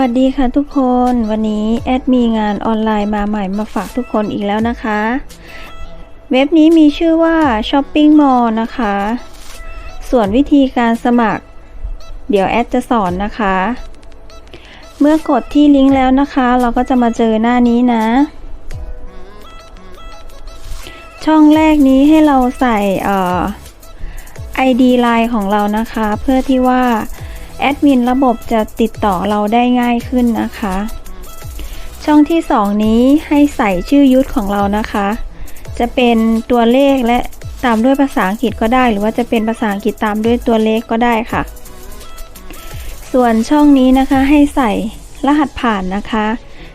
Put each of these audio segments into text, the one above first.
วัสดีค่ะทุกคนวันนี้แอดมีงานออนไลน์มาใหม่มาฝากทุกคนอีกแล้วนะคะ เว็บนี้มีชื่อว่า Shopping Mall นะคะ ส่วนวิธีการสมัคร เดี๋ยวแอดจะสอนนะคะ เมื่อกดที่ลิงก์แล้วนะคะ เราก็จะมาเจอหน้านี้นะ ช่องแรกนี้ให้เราใส่เอ่อ ID Line ของเรานะคะ เพื่อที่ว่า แอดมินระบบจะติดต่อเราได้ง่ายขึ้นนะคะ ช่องที่ 2 นี้ให้ใส่ชื่อยุทธของเรานะคะ จะเป็นตัวเลขและตามด้วยภาษาอังกฤษก็ได้ หรือว่าจะเป็นภาษาอังกฤษตามด้วยตัวเลขก็ได้ค่ะ ส่วนช่องนี้นะคะให้ใส่รหัสผ่านนะคะ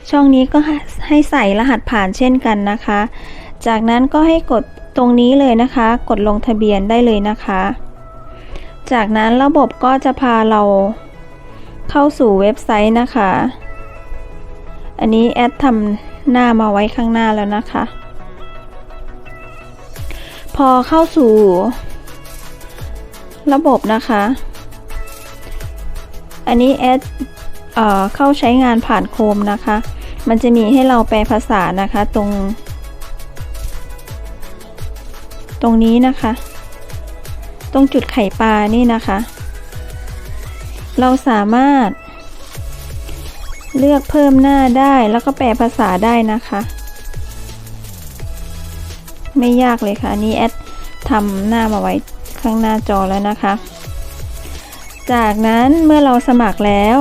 ช่องนี้ก็ให้ใส่รหัสผ่านเช่นกันนะคะ จากนั้นก็ให้กดตรงนี้เลยนะคะ กดลงทะเบียนได้เลยนะคะ จากนั้นระบบก็จะพาเราเข้าสู่เว็บไซต์นะคะ อันนี้แอดทำหน้ามาไว้ข้างหน้าแล้วนะคะ พอเข้าสู่ระบบนะคะ อันนี้แอดเอเข้าใช้งานผ่านโคมนะคะ มันจะมีให้เราแปลภาษานะคะตรง ตรงนี้นะคะ ตรงจุดไข่ปลานี่นะคะ เราสามารถ เลือกเพิ่มหน้าได้แล้วก็แปลภาษาได้นะคะ ไม่ยากเลยค่ะนนี้แอดทำหน้ามาไว้ข้างหน้าจอแล้วนะคะ จากนั้นเมื่อเราสมัครแล้ว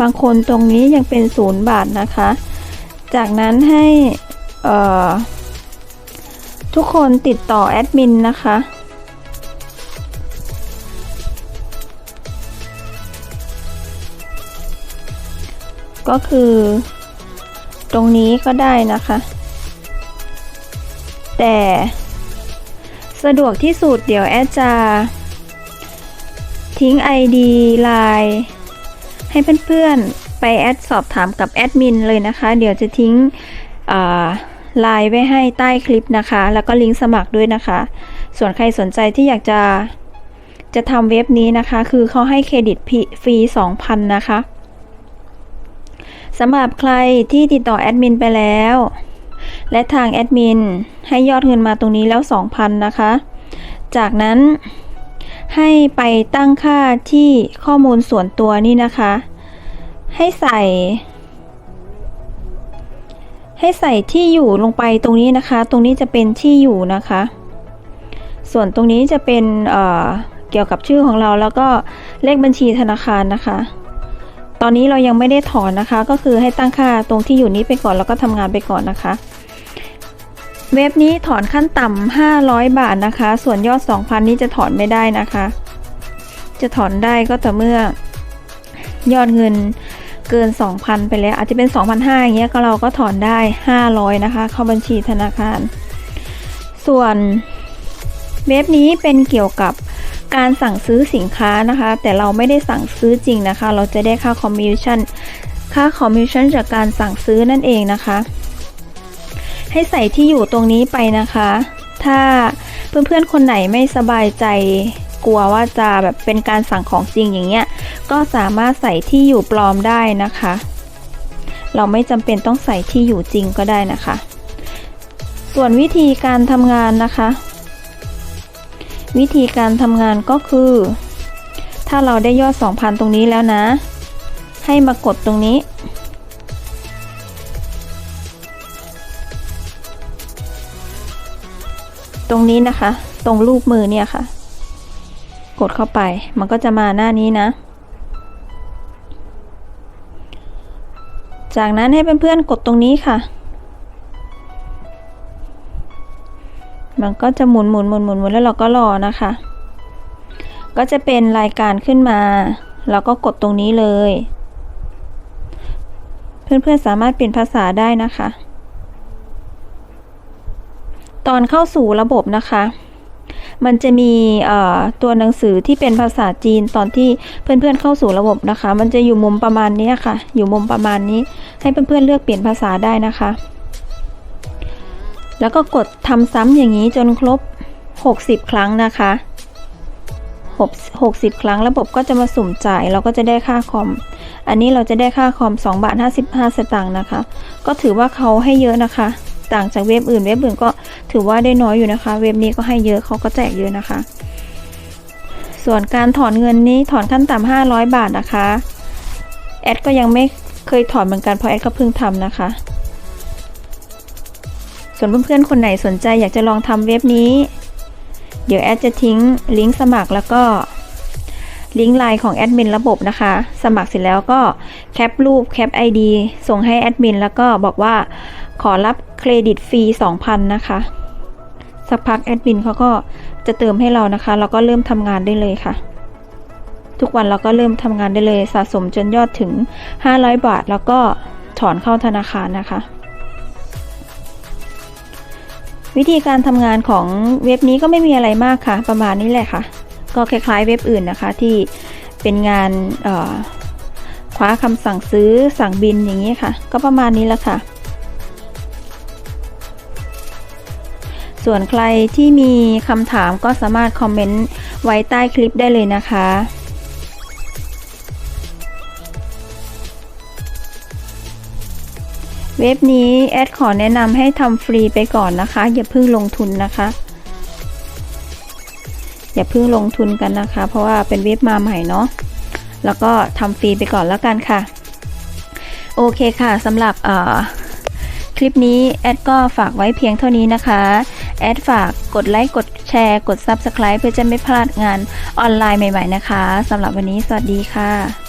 บางคนตรงนี้ยังเป็นศูนย์บาทนะคะ จากนั้นให้ทุกคนติดต่อแอดมินนะคะ ก็คือ ตรงนี้ก็ได้นะคะ แต่สะดวกที่สุดเดี๋ยวแอดจะทิ้ง ID ไลน์ให้เพื่อนๆ ไปแอดสอบถามกับแอดมินเลยนะคะ เดี๋ยวจะทิ้งไลน์ไว้ให้ใต้คลิปนะคะ แล้วก็ลิงก์สมัครด้วยนะคะ ส่วนใครสนใจที่อยากจะจะทำเว็บนี้นะคะ คือเขาให้เครดิตฟรี2,000 นะคะ สำหรับใครที่ติดต่อแอดมินไปแล้ว และทางแอดมินให้ยอดเงินมาตรงนี้แล้ว 2,000 นะคะ จากนั้นให้ไปตั้งค่าที่ข้อมูลส่วนตัวนี่นะคะ ให้ใส่ ให้ใส่ที่อยู่ลงไปตรงนี้นะคะ ตรงนี้จะเป็นที่อยู่นะคะ ส่วนตรงนี้จะเป็นเเกี่ยวกับชื่อของเราแล้วก็เลขบัญชีธนาคารนะคะ ตอนนี้เรายังไม่ได้ถอนนะคะ ก็คือให้ตั้งค่าตรงที่อยู่นี้ไปก่อนแล้วก็ทำงานไปก่อนนะคะ เว็บนี้ถอนขั้นต่ำ500 บาทนะคะ ส่วนยอด 2,000 นี้จะถอนไม่ได้นะคะ จะถอนได้ก็แต่เมื่อยอดเงินเกิน 2,000 ไปแล้วอาจจะเป็น 2,500อย่างเงี้ยก็เราก็ถอนได้ 500 นะคะ เข้าบัญชีธนาคาร ส่วนเว็บนี้เป็นเกี่ยวกับ การสั่งซื้อสินค้านะคะ แต่เราไม่ได้สั่งซื้อจริงนะคะ เราจะได้ค่าคอมมิชชั่นค่าคอมมิชชั่นจากการสั่งซื้อนั่นเองนะคะ ให้ใส่ที่อยู่ตรงนี้ไปนะคะ ถ้าเพื่อนๆคนไหนไม่สบายใจกลัวว่าจะแบบเป็นการสั่งของจริงอย่างเงี้ย ก็สามารถใส่ที่อยู่ปลอมได้นะคะ เราไม่จำเป็นต้องใส่ที่อยู่จริงก็ได้นะคะ ส่วนวิธีการทำงานนะคะ วิธีการทำงานก็คือ ถ้าเราได้ยอด 2,000 ตรงนี้แล้วนะ ให้มากดตรงนี้ ตรงนี้นะคะ ตรงรูปมือเนี่ยค่ะ กดเข้าไป มันก็จะมาหน้านี้นะ จากนั้นให้เพื่อนๆกดตรงนี้ค่ะ มันก็จะหมุนหมุนหมุนหมุนหมุนแล้วเราก็รอนะคะ ก็จะเป็นรายการขึ้นมา เราก็กดตรงนี้เลย เพื่อนๆสามารถเปลี่ยนภาษาได้นะคะ ตอนเข้าสู่ระบบนะคะ มันจะมีตัวหนังสือที่เป็นภาษาจีนตอนที่เพื่อนๆเข้าสู่ระบบนะคะ มันจะอยู่มุมประมาณนี้ค่ะ อยู่มุมประมาณนี้ ให้เพื่อนๆเลือกเปลี่ยนภาษาได้นะคะ แล้วก็กดทำซ้ำอย่างนี้จนครบ 60 ครั้งนะคะ60 ครั้งระบบก็จะมาสุ่มจ่ายเราก็จะได้ค่าคอม อันนี้เราจะได้ค่าคอม2บาท55 สตางค์นะคะ ก็ถือว่าเขาให้เยอะนะคะ ต่างจากเว็บอื่นเว็บอื่นก็ถือว่าได้น้อยอยู่นะคะ เว็บนี้ก็ให้เยอะเขาก็แจกเยอะนะคะ ส่วนการถอนเงินนี้ถอนขั้นต่ำ500 บาทนะคะ แอดก็ยังไม่เคยถอนเหมือนกันเพราะแอดก็เพิ่งทำนะคะ ส่วนเพื่อนๆ คนไหนสนใจอยากจะลองทำเว็บนี้ เดี๋ยวแอดจะทิ้งลิงก์สมัครแล้วก็ลิงก์ไลน์ของแอดมินระบบนะคะ สมัครเสร็จแล้วก็แคปรูปแคป ID ส่งให้แอดมินแล้วก็บอกว่าขอรับเครดิตฟรี 2,000 นะคะ สักพักแอดมินเขาก็จะเติมให้เรานะคะ เราก็เริ่มทำงานได้เลยค่ะ ทุกวันเราก็เริ่มทำงานได้เลยสะสมจนยอดถึง 500 บาท แล้วก็ถอนเข้าธนาคารนะคะ วิธีการทำงานของเว็บนี้ก็ไม่มีอะไรมากค่ะ ประมาณนี้แหละค่ะ ก็คล้ายๆเว็บอื่นนะคะที่เป็นงานคว้าคำสั่งซื้อสั่งบินอย่างนี้ค่ะ ก็ประมาณนี้แหละค่ะ ส่วนใครที่มีคำถามก็สามารถคอมเมนต์ไว้ใต้คลิปได้เลยนะคะ เว็บนี้แอดขอแนะนำให้ทำฟรีไปก่อนนะคะ อย่าเพิ่งลงทุนนะคะ อย่าเพิ่งลงทุนกันนะคะ เพราะว่าเป็นเว็บมาใหม่เนาะแล้วก็ทำฟรีไปก่อนแล้วกันค่ะ โอเคค่ะสำหรับคลิปนี้แอดก็ฝากไว้เพียงเท่านี้นะคะ แอดฝากกดไลค์กดแชร์ กด Subscribe เพื่อจะไม่พลาดงานออนไลน์ใหม่ ๆ นะคะสำหรับวันนี้สวัสดีค่ะ